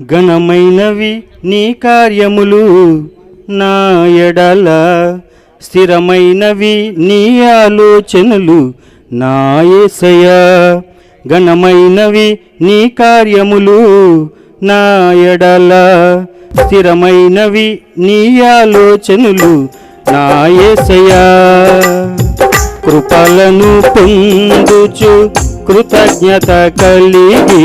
ఘనమైనవి నీ కార్యములు నా ఎడల స్థిరమైనవి నీ ఆలోచనలు నా ఏసయ ఘనమైనవి నీ కార్యములు నా ఎడల స్థిరమైనవి నీ ఆలోచనలు నా యేసయ్య కృపలను పొందుచు కృతజ్ఞత కలిగి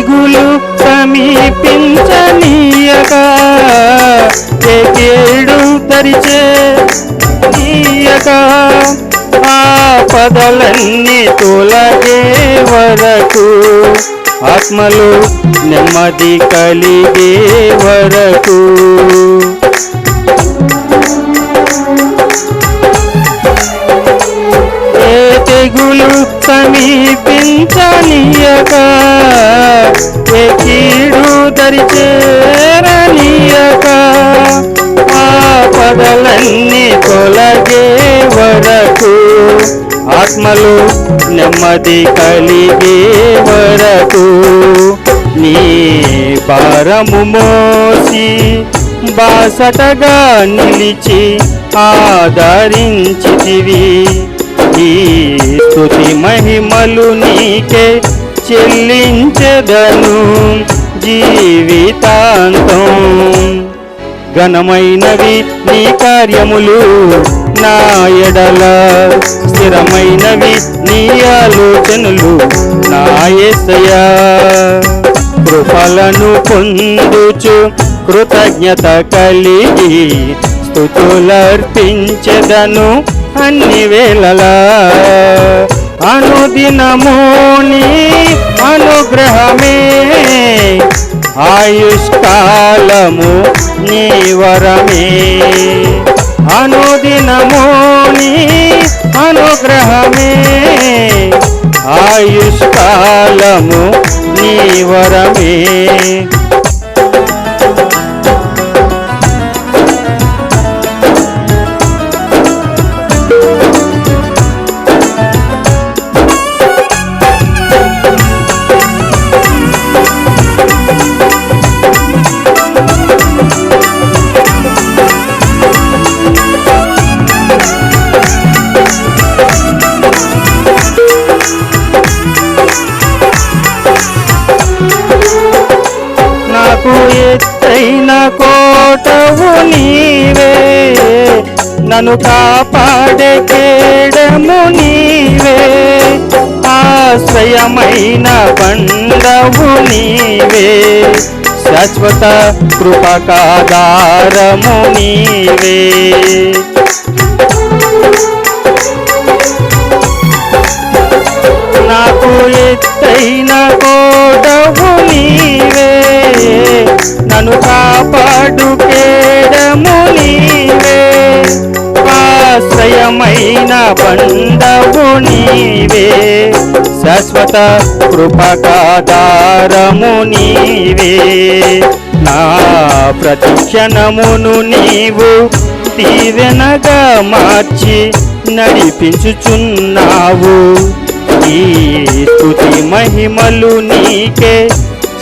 తెగులు సమీపించనీయగా. ఏ కేడు తరిచే నీయగా. ఆ పదలన్నీ తొలగే వరకు. ఆత్మలు నెమ్మది కలిగే వరకు. ఏ తెగులు సమీపించనీయగా. కీడు ఆ పదలన్నీ తొలగే వరకు ఆత్మలు నెమ్మది కలిగే వరకు నీ భారము మోసి బాసటగా నిలిచి ఆదరించితివి. ఈ స్థుతి మహిమలు నీకే చెల్లించదను. జీవితాంతం. ఘనమైనవి నీ కార్యములు నా ఎడల. స్థిరమైనవి నీ ఆలోచనలు నా యేసయ్యా కృపలను పొందుచు కృతజ్ఞత కలిగి స్థుతులర్పించెదను అన్ని వేళలా. అనుదినముని అనుగ్రహమే. ఆయుష్కాలము నీ వరమే. అనుదినమోని అనుగ్రహమే. ఆయుష్కాలము నీ వరమే. ఎత్తైన కోటవు నీవే నన్ను కాపాడే కేడము నీవే. ఆశ్రయమైన బండవు నీవే శాశ్వత కృపకాదారము నీవే. నాకు ఎత్తైన కోటవు నీవే నన్ను కాపాడు కేడము నీవే. ఆశ్రయమైన బండవు నీవే. శాశ్వత కృపకాధారము నీవే. నా ప్రతిక్షణమును నీవు దీవెనగా మార్చి నడిపించుచున్నావు. ఈ స్థుతి మహిమలు నీకే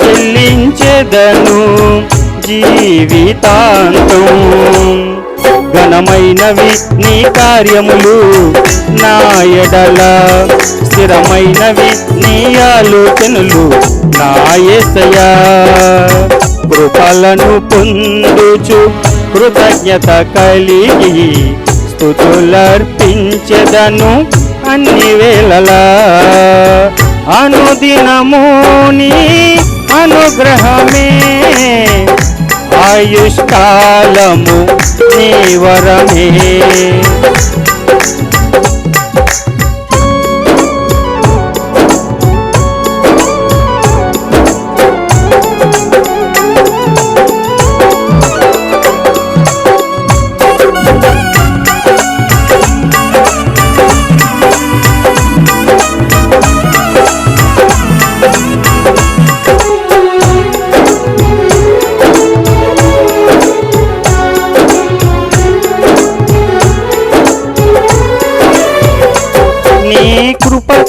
చెల్లించెదను జీవితాంతం. ఘనమైనవి నీ కార్యములు నా ఎడల. స్థిరమైనవి నీ ఆలోచనలు నా యేసయ్యా కృపలను పొందుచు కృతజ్ఞత కలిగి స్థుతులర్పించెదను అన్ని వేళలా. అనుదినమోని అనుగ్రహమే. ఆయుష్కాలము నీ వరమే.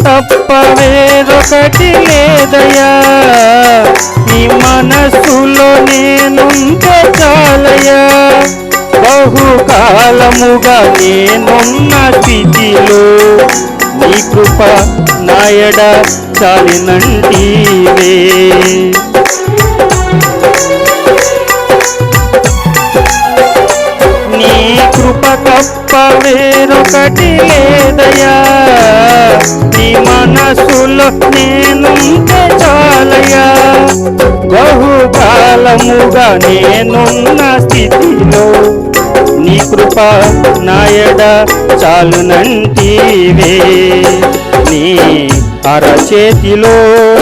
తప్ప వేరొకటి లేదయా నీ మనస్సులో నేనుంటే చాలయా బహుకాలముగా నేనున్న స్థితిలో నీ కృప నాయడ చాలినంటివే. తప్ప వేరొకటి లేదయా నీ మనసులో నేనుంటే చాలయా బహుకాలముగా నేనున్న స్థితిలో నీ కృప నాయడ చాలునంటివే. నీ అరచేతిలో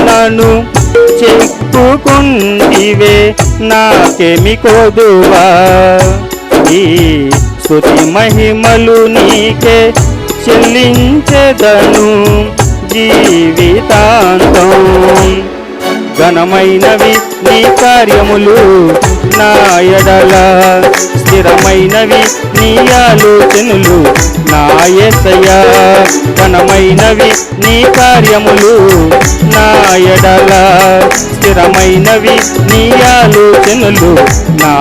నన్ను చెక్కుకుంటివే. నాకేమి కొదువా. ఈ స్థుతి మహిమలు నీకే చెల్లించెదను జీవితాంతం. ఘనమైనవి నీ కార్యములు నా ఎడల స్థిరమైనవి నీ ఆలోచనలు నా యేసయ్యా ఘనమైనవి నీ కార్యములు నా ఎడల స్థిరమైనవి నీ ఆలోచనలు నా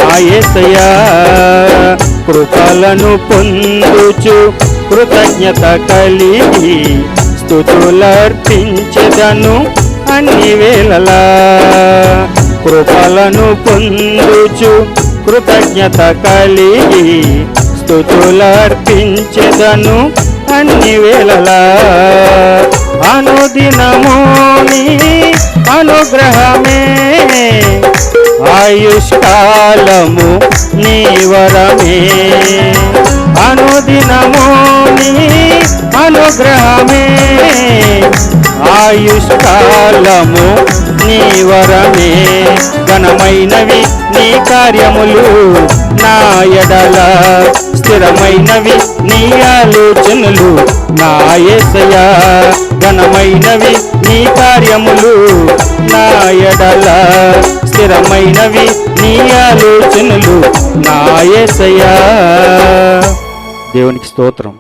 కృపలను పొందుచు కృతజ్ఞత కలిగి స్థుతులర్పించదను అన్ని వేళలా. కృపలను పొందుచు కృతజ్ఞత కలిగి స్థుతులర్పించదను అన్ని వేళలా. అనుదినము నీ అనుగ్రహమే ఆయుష్కాలము నీ వరమే అనుదినము నీ అనుగ్రహమే. ఆయుష్కాలము నీ వరమే ఘనమైనవి నీ కార్యములు నా ఎడల. స్థిరమైనవి నీ ఆలోచనలు నా ఏసయ. ఘనమైనవి నీ కార్యములు నా ఎడల. స్థిరమైనవి నీ ఆలోచనలు నా ఏసయ. దేవునికి స్తోత్రం.